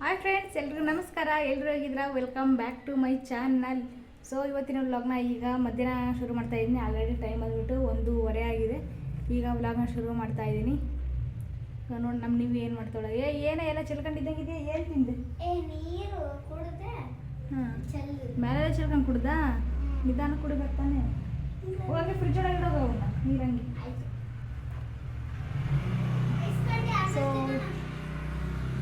Hi friends ಎಲ್ರಿಗೂ ನಮಸ್ಕಾರ. ಎಲ್ಲರೂ ಹೇಗಿದ್ರ welcome back to my channel so ಇವತ್ತಿನ ವ್ಲಾಗ್ನ ಈಗ ಮಧ್ಯಾಹ್ನ ಶುರು ಮಾಡ್ತಾ ಇದ್ದೀನಿ. ಆಲ್ರೆಡಿ ಟೈಮ್ ಬಂದ್ಬಿಟ್ಟು ಒಂದೂವರೆ ಆಗಿದೆ. ಈಗ ವ್ಲಾಗ್ನ ಶುರು ಮಾಡ್ತಾ ಇದ್ದೀನಿ. ನೋಡಿ ನಮ್ಮ ನೀವು ಏನು ಮಾಡ್ತಾಳೆ ಏ ಏನೋ ಎಲ್ಲ ಚೆಲ್ಕೊಂಡಿದ್ದಂಗಿದೆಯಾ? ಏನು ತಿಂದೆ? ಹಾಂ. ಮೇಲೆಲ್ಲ ಮೇಲೆ ಚೆಲ್ಕೊಂಡು ಕುಡ್ದಾ? ನಿಧಾನ ಕುಡಿಬೇಕು ತಾನೆ? ಹೋಗಿ ಫ್ರಿಜ್ ಒಳಗೆ ಇಡೋದು ಅವನ್ನ. ನೀರಂಗಿ ಆಯ್ತು ಸೊ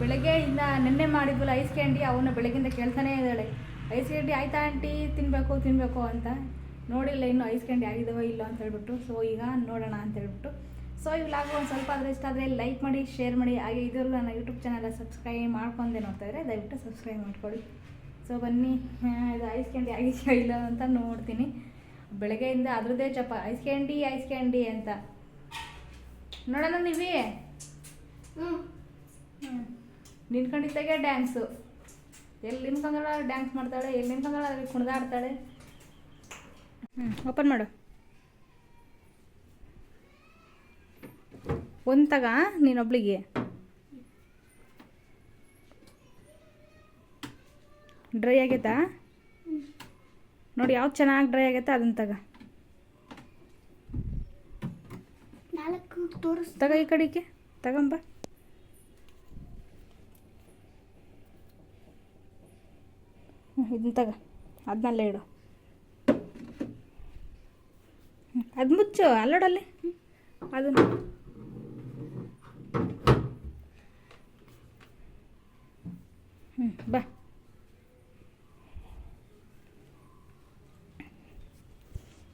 ಬೆಳಗ್ಗೆಯಿಂದ ನೆನ್ನೆ ಮಾಡಿದ್ವಲ್ಲ ಐಸ್ ಕ್ಯಾಂಡಿ ಅವನ್ನ ಬೆಳಗ್ಗಿಂದ ಕೇಳ್ತಾನೆ ಇದ್ದಾಳೆ. ಐಸ್ ಕ್ಯಾಂಡಿ ಆಯ್ತಾ ಆಂಟಿ? ತಿನ್ನಬೇಕು ತಿನ್ನಬೇಕು ಅಂತ. ನೋಡಿಲ್ಲ ಇನ್ನು ಐಸ್ ಕ್ಯಾಂಡಿ ಆಗಿದಾವ ಇಲ್ಲ ಅಂತ ಹೇಳ್ಬಿಟ್ಟು ಸೊ ಈಗ ನೋಡೋಣ ಅಂತ ಹೇಳ್ಬಿಟ್ಟು ಸೊ ಈ ವ್ಲಾಗ್ ಒಂದು ಸ್ವಲ್ಪ ಆದರೆ ಇಷ್ಟ ಆದರೆ ಲೈಕ್ ಮಾಡಿ ಶೇರ್ ಮಾಡಿ. ಹಾಗೆ ಇದರಲ್ಲೂ ನನ್ನ ಯೂಟ್ಯೂಬ್ ಚಾನಲ್ ಸಬ್ಸ್ಕ್ರೈಬ್ ಮಾಡ್ಕೊಂಡೆ ನೋಡ್ತಾ ಇದ್ರೆ ದಯವಿಟ್ಟು ಸಬ್ಸ್ಕ್ರೈಬ್ ಮಾಡ್ಕೊಳ್ಳಿ. ಸೊ ಬನ್ನಿ. ಇದು ಐಸ್ ಕ್ಯಾಂಡಿ ಆಗಿದೆಯೋ ಇಲ್ಲ ಅಂತ ನೋಡ್ತೀನಿ. ಬೆಳಗ್ಗೆಯಿಂದ ಅದ್ರದ್ದೇ ಚಪ್ಪ ಐಸ್ ಕ್ಯಾಂಡಿ ಐಸ್ ಕ್ಯಾಂಡಿ ಅಂತ. ನೋಡೋಣ ನೀವೇ? ಹ್ಞೂ ನಿನ್ಕೊಂಡಿದ್ದಾಗೆ ಡ್ಯಾನ್ಸು ಎಲ್ಲಿ ಕಂಗಳ ಡ್ಯಾನ್ಸ್ ಮಾಡ್ತಾಳೆ ಎಲ್ಲಿ ಕಂಗಳ ಅಲ್ಲಿ ಕುಣಿದಾಡ್ತಾಳೆ? ಹ್ಞೂ ಓಪನ್ ಮಾಡು. ಒಂದು ತಗ ನೀನೊಬ್ಳಿಗೆ. ಡ್ರೈ ಆಗೈತಾ? ನೋಡಿ ಯಾವ್ದು ಚೆನ್ನಾಗಿ ಡ್ರೈ ಆಗೈತೆ ಅದನ್ನ ತಗ. ತಗ ಈ ಕಡೆಗೆ ತಗೊಂಬ. ಇದನ್ನ ತಗ. ಅದನ್ನಲ್ಲೇ ಇಡು. ಅದು ಮುಚ್ಚು, ಅಲ್ಲೋಡಲ್ಲಿ. ಅದನ್ನು ಹ್ಞೂ ಬಾ.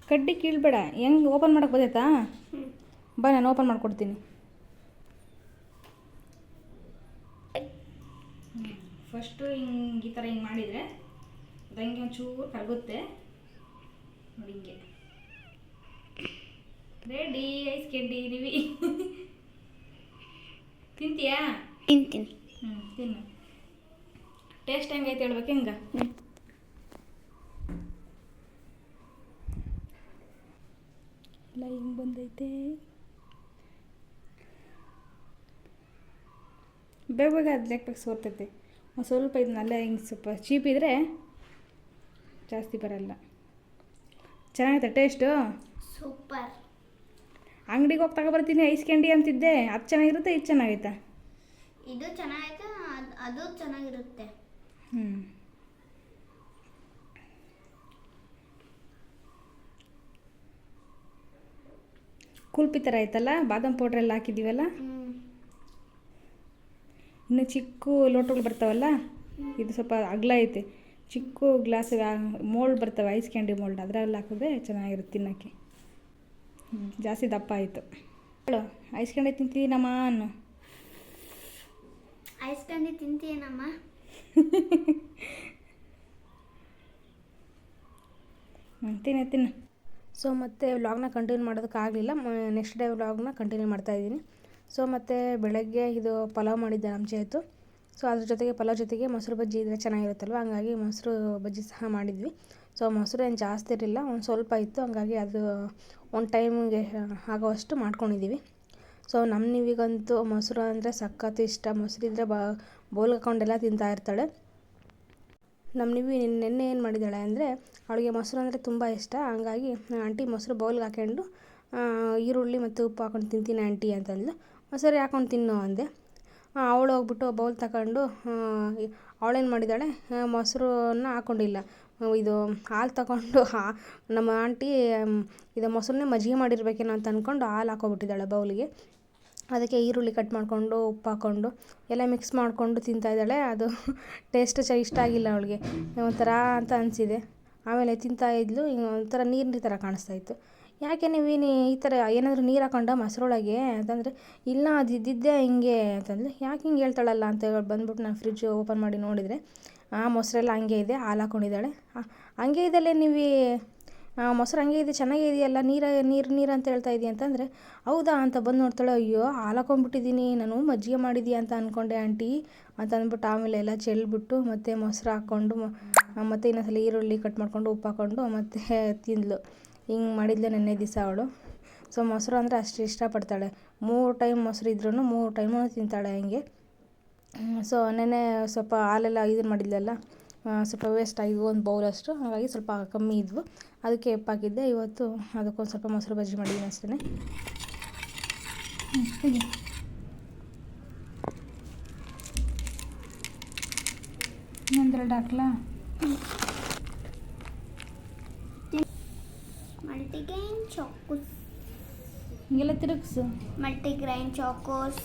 ಕಡ್ಡಿ ಕೀಳ್ಬೇಡ. ಹೆಂಗೆ ಓಪನ್ ಮಾಡೋಕೆ ಬದೈತಾ ಬಾ, ನಾನು ಓಪನ್ ಮಾಡ್ಕೊಡ್ತೀನಿ. ಫಸ್ಟು ಹಿಂಗೆ ಈ ಥರ ಹಿಂಗೆ ಮಾಡಿದರೆ ಅದು ಹಂಗೆ ಒಂಚೂರು ಕರಗುತ್ತೆ. ನೋಡಿ ಹಿಂಗೆ. ರೆಡಿ ಐಸ್ ಕೆಂಡಿ ನೀವಿ. ತಿಂತೀಯಾ? ತಿಂತೀನಿ. ಹ್ಞೂ ತಿನ್ನು. ಟೇಸ್ಟ್ ಹೆಂಗೈತೆ ಹೇಳ್ಬೇಕು ಹೆಂಗ? ಎಲ್ಲ ಹಿಂಗೆ ಬಂದೈತೆ. ಬೇಗ ಬೇಗ ಅದು ಲೆಕ್ಕ ಸೋರ್ತೈತೆ. ಒಂದು ಸ್ವಲ್ಪ ಇದನ್ನೆಲ್ಲ ಹಿಂಗೆ ಸ್ವಲ್ಪ ಚೀಪ್ ಇದ್ದರೆ ಜಾಸ್ತಿ ಬರಲ್ಲ. ಚೆನ್ನಾಗೈತೆ ಟೇಸ್ಟು ಸೂಪರ್ ಅಂಗಡಿಗೆ ಹೋಗಿ ತಗೊಬರ್ತೀನಿ ಐಸ್ ಕ್ಯಾಂಡಿ ಅಂತಿದ್ದೆ ಅದು ಚೆನ್ನಾಗಿರುತ್ತೆ ಇದು ಚೆನ್ನಾಗೈತೆ? ಇದು ಚೆನ್ನಾಗೈತೆ ಅದು ಚೆನ್ನಾಗಿರುತ್ತೆ. ಹ್ಞೂ ಕುಲ್ಪಿ ಥರ ಆಯ್ತಲ್ಲ ಬಾದಾಮ್ ಪೌಡ್ರ್ ಎಲ್ಲ ಹಾಕಿದ್ದೀವಲ್ಲ? ಇನ್ನು ಚಿಕ್ಕ ಲೋಟಗಳು ಬರ್ತಾವಲ್ಲ ಇದು ಸ್ವಲ್ಪ ಅಗಲ ಐತೆ. ಚಿಕ್ಕ ಗ್ಲಾಸ್ ಮೋಲ್ಡ್ ಬರ್ತವೆ ಐಸ್ ಕ್ಯಾಂಡಿ ಮೋಲ್ಡ್. ಅದರಲ್ಲಿ ಹಾಕಿದ್ರೆ ಚೆನ್ನಾಗಿರುತ್ತೆ ತಿನ್ನೋಕ್ಕೆ. ಜಾಸ್ತಿ ದಪ್ಪ ಆಯಿತು. ಹೇಳು ಐಸ್ ಕ್ಯಾಂಡಿ ತಿಂತೀನಮ್ಮ ಅನ್ನು? ಐಸ್ ಕ್ಯಾಂಡಿ ತಿಂತೀನಮ್ಮ ತಿನ್ನ ತಿನ್ನು ತಿನ್ನು. ಸೊ ಮತ್ತೆ ವ್ಲಾಗ್ನ ಕಂಟಿನ್ಯೂ ಮಾಡೋದಕ್ಕಾಗಲಿಲ್ಲ ನೆಕ್ಸ್ಟ್ ಡೇ ವ್ಲಾಗ್ನ ಕಂಟಿನ್ಯೂ ಮಾಡ್ತಾಯಿದ್ದೀನಿ ಸೊ ಮತ್ತು ಬೆಳಗ್ಗೆ ಇದು ಪಲಾವ್ ಮಾಡಿದ್ದೆ ನಮ್ಮ ಆಯಿತು ಸೊ ಅದ್ರ ಜೊತೆಗೆ ಪಲಾವ್ ಜೊತೆಗೆ ಮೊಸರು ಬಜ್ಜಿ ಇದ್ದರೆ ಚೆನ್ನಾಗಿರುತ್ತಲ್ವ? ಹಂಗಾಗಿ ಮೊಸರು ಬಜ್ಜಿ ಸಹ ಮಾಡಿದ್ವಿ. ಸೊ ಮೊಸರು ಏನು ಜಾಸ್ತಿ ಇರಲಿಲ್ಲ. ಒಂದು ಸ್ವಲ್ಪ ಇತ್ತು. ಹಂಗಾಗಿ ಅದು ಒಂದು ಟೈಮಿಗೆ ಆಗೋವಷ್ಟು ಮಾಡ್ಕೊಂಡಿದ್ದೀವಿ ಸೊ ನಮ್ಮ ನೀವಿಗಂತೂ ಮೊಸರು ಅಂದರೆ ಸಖತ್ ಇಷ್ಟ. ಮೊಸರಿದ್ರೆ ಬಾ ಬೋಲ್ ಹಾಕೊಂಡೆಲ್ಲ ತಿಂತಾ ಇರ್ತಾಳೆ. ನಮ್ಮ ನೀವು ನಿನ್ನೆ ಏನು ಮಾಡಿದ್ದಾಳೆ ಅಂದರೆ ಅವಳಿಗೆ ಮೊಸರು ಅಂದರೆ ತುಂಬ ಇಷ್ಟ. ಹಂಗಾಗಿ ಆಂಟಿ ಮೊಸರು ಬೌಲ್ಗೆ ಹಾಕ್ಕೊಂಡು ಆ, ಈರುಳ್ಳಿ ಮತ್ತು ಉಪ್ಪು ಹಾಕೊಂಡು ತಿಂತೀನಿ ಆಂಟಿ ಅಂತಂದ್ಲು. ಮೊಸರು ಹಾಕೊಂಡು ತಿನ್ನು? ಅಂದೆ. ಅವಳು ಹೋಗ್ಬಿಟ್ಟು ಬೌಲ್ ತಗೊಂಡು ಅವಳೇನು ಮಾಡಿದ್ದಾಳೆ ಮೊಸರನ್ನು ಹಾಕ್ಕೊಂಡಿಲ್ಲ ಇದು ಹಾಲು ತಗೊಂಡು ನಮ್ಮ ಆಂಟಿ ಇದು ಮೊಸರನ್ನೇ ಮಜ್ಜಿಗೆ ಮಾಡಿರ್ಬೇಕೇನೋ ಅಂತ ಅಂದ್ಕೊಂಡು ಹಾಲು ಹಾಕ್ಕೊಬಿಟ್ಟಿದ್ದಾಳೆ ಬೌಲಿಗೆ. ಅದಕ್ಕೆ ಈರುಳ್ಳಿ ಕಟ್ ಮಾಡಿಕೊಂಡು, ಉಪ್ಪು ಹಾಕ್ಕೊಂಡು ಎಲ್ಲ ಮಿಕ್ಸ್ ಮಾಡಿಕೊಂಡು ತಿಂತಾಯಿದ್ದಾಳೆ ಅದು ಟೇಸ್ಟ್ ಚ ಇಷ್ಟ ಆಗಿಲ್ಲ ಅವಳಿಗೆ. ಒಂಥರ ಅಂತ ಅನಿಸಿದೆ. ಆಮೇಲೆ ತಿಂತಾ ಇದ್ಲು ಒಂಥರ ನೀರಿನ ಥರ ಕಾಣಿಸ್ತಾ ಇತ್ತು. ಯಾಕೆ ನೀವು ಈ ಥರ ಏನಾದರೂ ನೀರು ಹಾಕೊಂಡ ಮೊಸರೊಳಗೆ ಅಂತಂದರೆ, ಇಲ್ಲ, ಅದು ಇದ್ದಿದ್ದೇ ಹಿಂಗೆ ಅಂತಂದರೆ, ಯಾಕೆ ಹಿಂಗೆ ಹೇಳ್ತಾಳಲ್ಲ? ಅಂತ ಹೇಳಿ ಬಂದ್ಬಿಟ್ಟು ನಾನು ಫ್ರಿಜ್ ಓಪನ್ ಮಾಡಿ ನೋಡಿದರೆ, ಆ ಮೊಸರೆಲ್ಲ ಹಂಗೆ ಇದೆ, ಹಾಲು ಹಾಕೊಂಡಿದ್ದಾಳೆ. ಹಂಗೆ ಇದ್ದಲ್ಲೇ ನೀವು ಮೊಸರು ಹಂಗೆ ಇದೆ, ಚೆನ್ನಾಗೇ ಇದೆಯಲ್ಲ, ನೀರು ನೀರು ನೀರು ಅಂತ ಹೇಳ್ತಾ ಇದೀಯ? ಅಂತಂದರೆ, ಹೌದಾ? ಅಂತ ಬಂದು ನೋಡ್ತಾಳೆ, ಅಯ್ಯೋ, ಹಾಲು ಹಾಕೊಂಡ್ಬಿಟ್ಟಿದ್ದೀನಿ, ನಾನು ಮಜ್ಜಿಗೆ ಮಾಡಿದ್ದೀಯ ಅಂತ ಅಂದ್ಕೊಂಡೆ ಆಂಟಿ ಅಂತ ಅಂದ್ಬಿಟ್ಟು ಆಮೇಲೆ ಎಲ್ಲ ಚೆಲ್ಬಿಟ್ಟು ಮತ್ತು ಮೊಸರು ಹಾಕ್ಕೊಂಡು ಮತ್ತು ಇನ್ನೊಂದ್ಸಲ ಈರುಳ್ಳಿ ಕಟ್ ಮಾಡಿಕೊಂಡು, ಉಪ್ಪು ಹಾಕ್ಕೊಂಡು ಮತ್ತು ತಿಂದ್ಲು. ಹಿಂಗೆ ಮಾಡಿದ್ಲು ನೆನ್ನೆ ದಿವಸ ಅವಳು. ಸೊ ಮೊಸರು ಅಂದರೆ ಅಷ್ಟು ಇಷ್ಟಪಡ್ತಾಳೆ. ಮೂರು ಟೈಮ್ ಮೊಸರು ಇದ್ರೂ ಮೂರು ಟೈಮು ತಿಂತಾಳೆ ಹಂಗೆ. ಸೊ ನೆನ್ನೆ ಸ್ವಲ್ಪ ಹಾಲೆಲ್ಲ ಇದನ್ನು ಮಾಡಿದ್ಲಲ್ಲ ಸ್ವಲ್ಪ ವೇಸ್ಟ್ ಆಗಿದ್ವು ಒಂದು ಬೌಲ್ ಅಷ್ಟು. ಹಾಗಾಗಿ ಸ್ವಲ್ಪ ಕಮ್ಮಿ ಇದ್ವು. ಅದಕ್ಕೆ ಎಪ್ಪಾಕಿದ್ದೆ. ಇವತ್ತು ಅದಕ್ಕೊಂದು ಸ್ವಲ್ಪ ಮೊಸರು ಬಜ್ಜಿ ಮಾಡಿದ್ದೀನಿ ಅಷ್ಟೇ ನಂತರ ಹಾಕ್ಲಾ ಮಲ್ಟಿಗ್ರೈನ್ ಚಾಕೋಸ್ ಹಿಂಗೆಲ್ಲ ತಿರುಗಿಸು ಮಲ್ಟಿಗ್ರೈನ್ ಚಾಕೋಸ್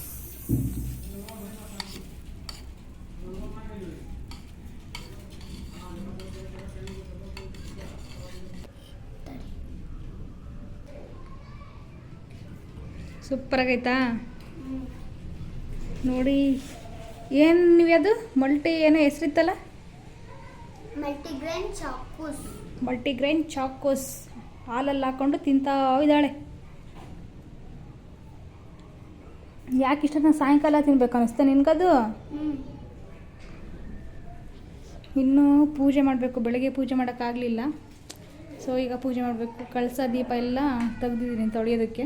ಸೂಪರಾಗೈತಾ ನೋಡಿ ಏನು ನೀವು ಅದು ಮಲ್ಟಿ ಏನೋ ಹೆಸರಿತ್ತಲ್ಲ? ಮಲ್ಟಿಗ್ರೈನ್ ಚಾಕೋಸ್ ಮಲ್ಟಿಗ್ರೈನ್ ಚಾಕೋಸ್ ಹಾಲಲ್ಲಿ ಹಾಕ್ಕೊಂಡು ತಿಂತಾ ಇದ್ದಾಳೆ. ಯಾಕೆ ಇಷ್ಟೊತ್ತ ಸಾಯಂಕಾಲ ತಿನ್ಬೇಕು ಅನಿಸ್ತಾ ನಿನ್ಗದು? ಇನ್ನೂ ಪೂಜೆ ಮಾಡಬೇಕು, ಬೆಳಗ್ಗೆ ಪೂಜೆ ಮಾಡೋಕ್ಕಾಗಲಿಲ್ಲ. ಸೊ ಈಗ ಪೂಜೆ ಮಾಡಬೇಕು. ಕಳಸ, ದೀಪ ಎಲ್ಲ ತೆಗ್ದಿದ್ದೀನಿ ತೊಳೆಯೋದಕ್ಕೆ.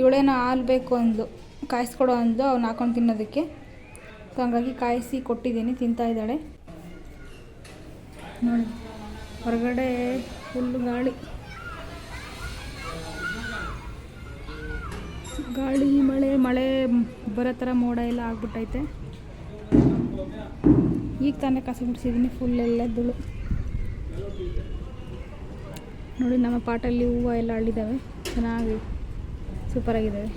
ಇವಳೇನೋ ಹಾಲು ಬೇಕು ಅಂದು ಕಾಯಿಸ್ಕೊಡೋ ಅಂದು ಅವ್ನು ಹಾಕೊಂಡು ತಿನ್ನೋದಕ್ಕೆ. ಸೊ ಹಂಗಾಗಿ ಕಾಯಿಸಿ ಕೊಟ್ಟಿದ್ದೀನಿ, ತಿಂತಾ ಇದ್ದಾಳೆ. ನೋಡಿ, ಹೊರಗಡೆ ಫುಲ್ಲು ಗಾಳಿ. ಗಾಳಿ, ಮಳೆ ಮಳೆ ಬರೋ ಥರ ಮೋಡ ಎಲ್ಲ ಆಗ್ಬಿಟ್ಟೈತೆ. ಈಗ ತಾನೇ ಕಸ ಗುಡಿಸಿದ್ದೀನಿ ಫುಲ್ ಎಲ್ಲ ಧೂಳು ನೋಡಿ, ನಮ್ಮ ಪಾಟಲ್ಲಿ ಹೂವು ಎಲ್ಲ ಅಳ್ಳಿದ್ದಾವೆ ಚೆನ್ನಾಗಿ ಸೂಪರಾಗಿದ್ದಾವೆ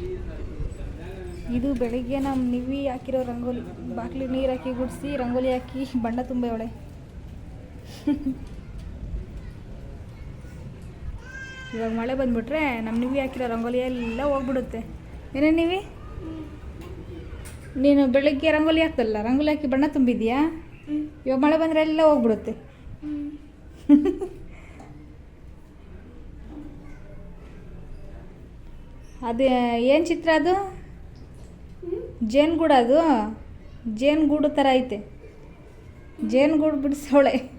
ಇದು ಬೆಳಿಗ್ಗೆ ನಮ್ಮ ನಿವಿ ಹಾಕಿರೋ ರಂಗೋಲಿ. ಬಾಕ್ಲಿಗೆ ನೀರು ಹಾಕಿ ಗುಡಿಸಿ, ರಂಗೋಲಿ ಹಾಕಿ ಬಣ್ಣ ತುಂಬವಳೆ ಇವಾಗ ಮಳೆ ಬಂದ್ಬಿಟ್ರೆ ನಮ್ಮ ನಿವಿ ಹಾಕಿರೋ ರಂಗೋಲಿ ಎಲ್ಲ ಹೋಗ್ಬಿಡುತ್ತೆ. ಏನೇ ನೀವಿ? ನೀನು ಬೆಳಗ್ಗೆ ರಂಗೋಲಿ ಹಾಕ್ತಲ್ಲ, ರಂಗೋಲಿ ಹಾಕಿ ಬಣ್ಣ ತುಂಬಿದ್ಯಾ? ಇವಾಗ ಮಳೆ ಬಂದರೆ ಎಲ್ಲ ಹೋಗ್ಬಿಡುತ್ತೆ. ಅದು, ಏನು ಚಿತ್ರ ಅದು? ಜೇನುಗೂಡು ಅದು? ಜೇನುಗೂಡು ಥರ ಐತೆ. ಜೇನುಗೂಡು ಬಿಡಿಸೋಳೆ.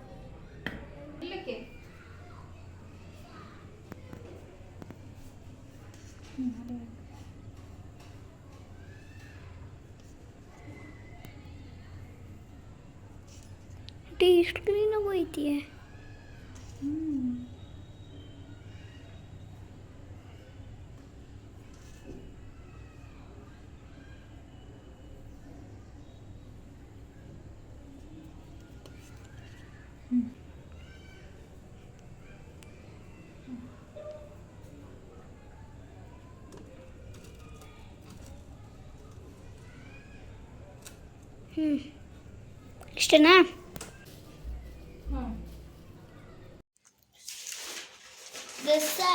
ಹ್ಞೂ ಇಷ್ಟನಾ? ಹಾಂ ದೋಸೆ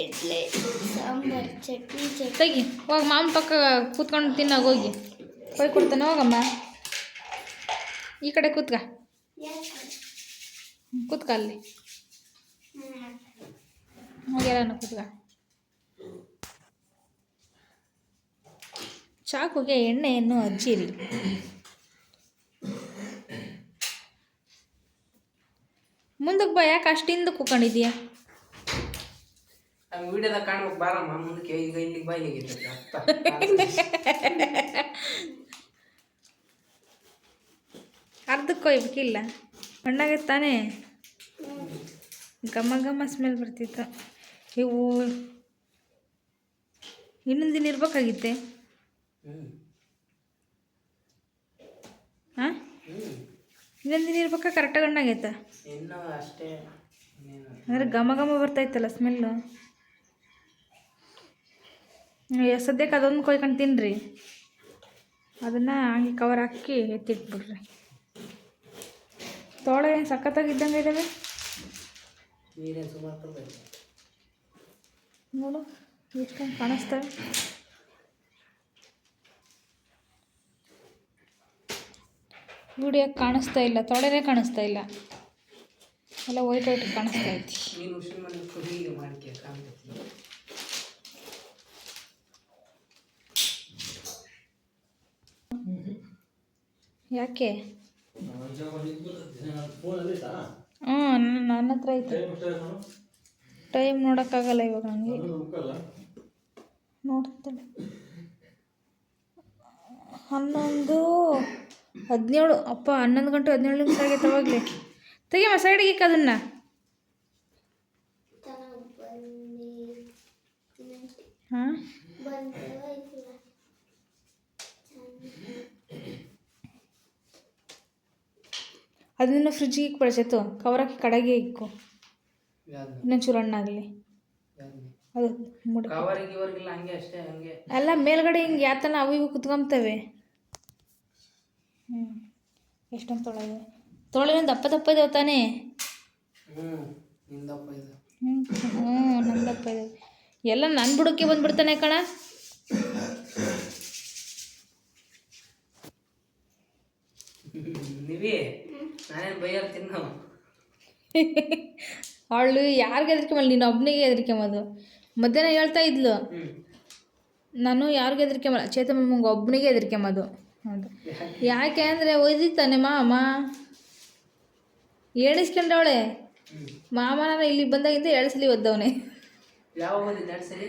ಇಡ್ಲಿ ಸಾಂಬಾರು ಚಟ್ನಿ ಚಟ್ನಿ. ತೆಗಿ. ಹೋಗಿ ಮಾಮ ಪಕ್ಕ ಕೂತ್ಕೊಂಡು ತಿನ್ನಾಗ ಹೋಗಿ. ಹೋಗಿ ಕೊಡ್ತಾನೆ ಹೋಗಮ್ಮ. ಈ ಕಡೆ ಕೂತ್ಕ. ಕೂತ್ಕ ಅಲ್ಲಿ. ಹೋಗ್ಯಾರ ಕೂತ್ಕ. ಚಾಕುಗೆ ಎಣ್ಣೆಯನ್ನು ಹಚ್ಚಿರಿ. ಮುಂದಕ್ಕೆ ಬಾ ಯಾಕೆ ಅಷ್ಟಿಂದ ಕೂಕೊಂಡಿದ್ಯಾ ವಿಡಿಯೋದಾಗ ಕಾಣ್ಬೇಕು ಬಾರಮ್ಮ ಮುಂದಕ್ಕೆ ಈಗ ಇಲ್ಲಿಗೆ ಅರ್ಧಕ್ಕೆ ಒಯ್ಬೇಕಿಲ್ಲ ಹಣ್ಣಾಗೆ ತಾನೇ? ಘಮ ಘಮ ಸ್ಮೆಲ್ ಬರ್ತಿತ್ತು. ಇವು ಇನ್ನೊಂದು ದಿನ ಇರ್ಬೇಕಾಗಿತ್ತೆ? ಹಾಂ ಇನ್ನೊಂದು ನೀರು ಕರೆಕ್ಟಾಗಿ ಹಣ್ಣಾಗೈತೆ? ಇನ್ನೂ ಅಷ್ಟೇ ಅಂದರೆ ಘಮ ಘಮ ಬರ್ತೈತಲ್ಲ ಸ್ಮೆಲ್ಲು ಸದ್ಯಕ್ಕೆ ಅದೊಂದು ಕೊಯ್ಕೊಂಡು ತಿನ್ನಿರಿ ಅದನ್ನು ಹಂಗೆ ಕವರ್ ಹಾಕಿ ಎತ್ತಿಟ್ಬಿಡ್ರಿ. ತೋಳೆ ಸಖತ್ತಾಗಿ ಇದ್ದಂಗೆ ಇದ್ದಾವೆ ನೋಡು ಕಾಣಿಸ್ತಾ ಕಾಣಿಸ್ತವೆ. ವಿಡಿಯೋ ಕಾಣಿಸ್ತಾ ಇಲ್ಲ ತೊಳೆನೇ ಕಾಣಿಸ್ತಾ ಇಲ್ಲ. ಎಲ್ಲ ವೈಟ್ ವೈಟ್ ಕಾಣಿಸ್ತಾ ಐತಿ. ಯಾಕೆ? ಹ್ಞೂ ನನ್ನ ನನ್ನ ಹತ್ರ ಐತೆ. ಟೈಮ್ ನೋಡೋಕ್ಕಾಗಲ್ಲ ಇವಾಗ ನನಗೆ ನೋಡ್ತಾಳೆ ಹನ್ನೊಂದು ಹದಿನೇಳು ಅಪ್ಪ ಹನ್ನೊಂದು ಗಂಟೆ ಹದಿನೇಳು ನಿಮಿಷ ಆಗೈತೆ ಅವಾಗಲೇ. ತೆಗಿಯಮ್ಮ ಸೈಡಿಗೆ ಇಕ್ಕ ಅದನ್ನ. ಹಾಂ? ಅದನ್ನ ಫ್ರಿಜ್ಜಿಗೆ ಇಕ್ಬೇಡ ಬಳಸಿತ್ತು ಕವರಕ್ಕೆ ಕಡೆಗೆ ಇಕ್ಕು. ಇನ್ನೊಂದು ಚೂರು ಹಣ್ಣಾಗಲಿ ಅದು ಮುಡ. ಅಲ್ಲ ಮೇಲ್ಗಡೆ ಹಿಂಗೆ ಯಾತನ ಅವು ಇವು ಕುತ್ಕೊಂತವೆ. ಹ್ಞೂ ಎಷ್ಟೊಂದು ತೊಳೆದೆ ತೊಳೆ ಒಂದು ದಪ್ಪ ದಪ್ಪ ಇದಾವೆ ತಾನೇ? ಹ್ಞೂ ಇದು. ಹ್ಞೂ ಹ್ಞೂ ದಪ್ಪ ಇದೆ. ಎಲ್ಲ ನನ್ನ ಬುಡಕ್ಕೆ ಬಂದ್ಬಿಡ್ತಾನೆ ಕಣ. ಅವಳು ಯಾರಿಗೆ ಹೆದರ್ಕೊಂಬಲ್ಲ ನೀನು ಒಬ್ಬನಿಗೆ ಹೆದರ್ಕೊಂಬೋದು ಮಧ್ಯಾಹ್ನ ಹೇಳ್ತಾ ಇದ್ಲು. ನಾನು ಯಾರಿಗೂ ಹೆದರ್ಕೊಂಬಲ್ಲ ಚೇತಮ್ಮಂಗೆ ಒಬ್ಬನಿಗೆ ಹೆದರ್ಕೊಂಬೋದು ಹೌದು. ಯಾಕೆ ಅಂದರೆ ಒಯ್ದಿತ್ತಾನೆ ಮಾಮ. ಎಣಿಸ್ಕೊಂಡವಳೆ ಮಾಮನ ಇಲ್ಲಿ ಬಂದಾಗಿಂದ ಒದ್ದವನೇ. ಎರಡು ಸರಿ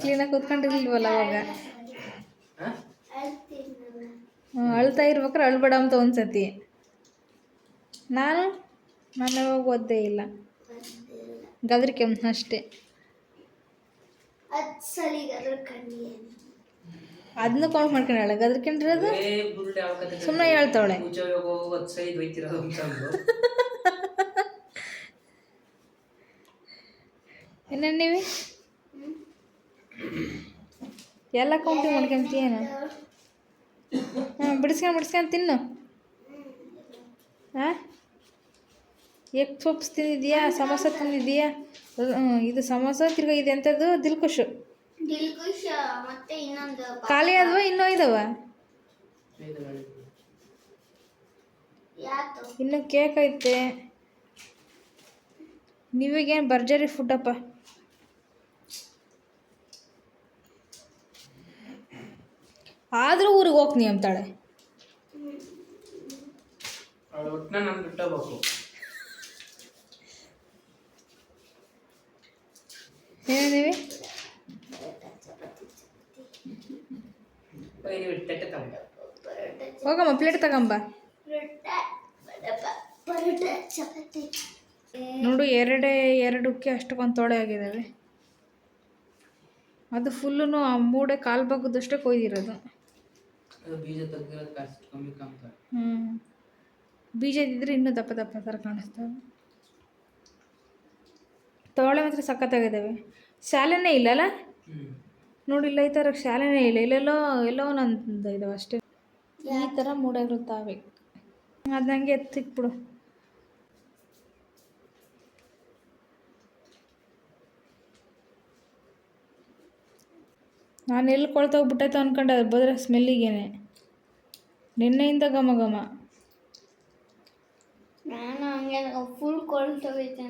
ಕ್ಲೀನಾಗಿ ಕೂತ್ಕೊಂಡಿರ್ಲಿಲ್ವಲ್ಲ. ಅವಾಗ? ಅಳ್ತಾ ಇರ್ಬೇಕಾರೆ ಅಳ್ಬೇಡ ಅಂತ ಒಂದ್ಸತಿ. ನಾನು? ನಾನು ಯಾವಾಗ ಓದ್ದೇ ಇಲ್ಲ. ಗದರಿಕೆ ಅಷ್ಟೇ. ಹತ್ತು ಸಲಿಗಾದ್ರೂ ಕಣ್ಣಿ ಅದನ್ನ ಕೌಂಟ್ ಮಾಡ್ಕೊಂಡಾಳ ಯಾವ ಕತೆ ಸುಮ್ಮನೆ ಹೇಳ್ತಾವಳೆ. ಏನೇನು ನೀವಿ? ಎಲ್ಲ ಕೌಂಟಿಂಗ್ ಮಾಡ್ಕೊಂತೀಯೇನು ಹಾಂ ಬಿಡಿಸ್ಕೊಂಡು ಬಿಡಿಸ್ಕೊಂಡು ತಿನ್ನು. ಹಾಂ ಎಗ್ ಪಪ್ಸ್ ತಿಂದಿದ್ಯಾ? ಸಮೋಸ ತಿಂದಿದ್ಯಾ? ಇದು ಸಮೋಸ ತಿರ್ಗ ಇದೆ ಎಂಥದ್ದು ದಿಲ್ಕುಶು. ದಿಲ್ಕುಶ್ ಮತ್ತೆ ಇನ್ನೊಂದು ಖಾಲಿ ಆದ್ವಾ ಇನ್ನೂ ಇದಾವ ಇನ್ನು ಕೇಕ್ ಐತೆ. ನೀವಿಗೇನು ಭರ್ಜರಿ ಫುಡ್ಡಪ್ಪ? ಆದರೂ ಊರಿಗೆ ಹೋಗ್ತೀನಿ ಅಂತಾಳೆ. ತಗೊಂಡ ಹೋಗಮ್ಮ ಪ್ಲೇಟ್ ತಗೊಂಬ. ನೋಡು ಎರಡೇ ಎರಡಕ್ಕೆ ಅಷ್ಟಕ್ಕೊಂದು ತೊಳೆ ಆಗಿದ್ದಾವೆ ಅದು ಫುಲ್ಲು ಆ ಮೂಡೆ ಕಾಲು ಬಗ್ಗದಷ್ಟೇ ಕೊಯ್ದಿರೋದು. ಹ್ಞೂ ಬೀಜ ಇನ್ನೂ ದಪ್ಪ ದಪ್ಪ ಥರ ಕಾಣಿಸ್ತವೆ. ತೋಳೆ ಮಾತ್ರ ಸಖತ್ತಾಗಿದ್ದಾವೆ. ಶಾಲೆನೇ ಇಲ್ಲಲ್ಲ? ನೋಡಿ ನೋಡಿಲ್ಲ, ಈ ಥರ ಶಾಲೆನೇ ಇಲ್ಲ. ಇಲ್ಲೆಲ್ಲೋ, ಎಲ್ಲೋ ಒಂದೊಂದು ಇದಾವೆ ಅಷ್ಟೇ. ಈ ಥರ ಮೂಡಾಗಿರುತ್ತಾವೆ ಅದು ನನಗೆ ಎತ್ತಿಕ್ಬಿಡು ನಾನು ಎಲ್ಲಿ ಕೊಳ್ತೋಗ್ಬಿಟ್ಟೈತೆ ಅನ್ಕೊಂಡೆ, ಅದು ಬದ್ರೆ ಸ್ಮೆಲ್ಲಿಗೇನೆ. ನಿನ್ನೆಯಿಂದ ಘಮ ಘಮ. ನಾನು ಹಂಗೆ, ಫುಲ್ ಕೊಳ್ತೋಗೈತೆ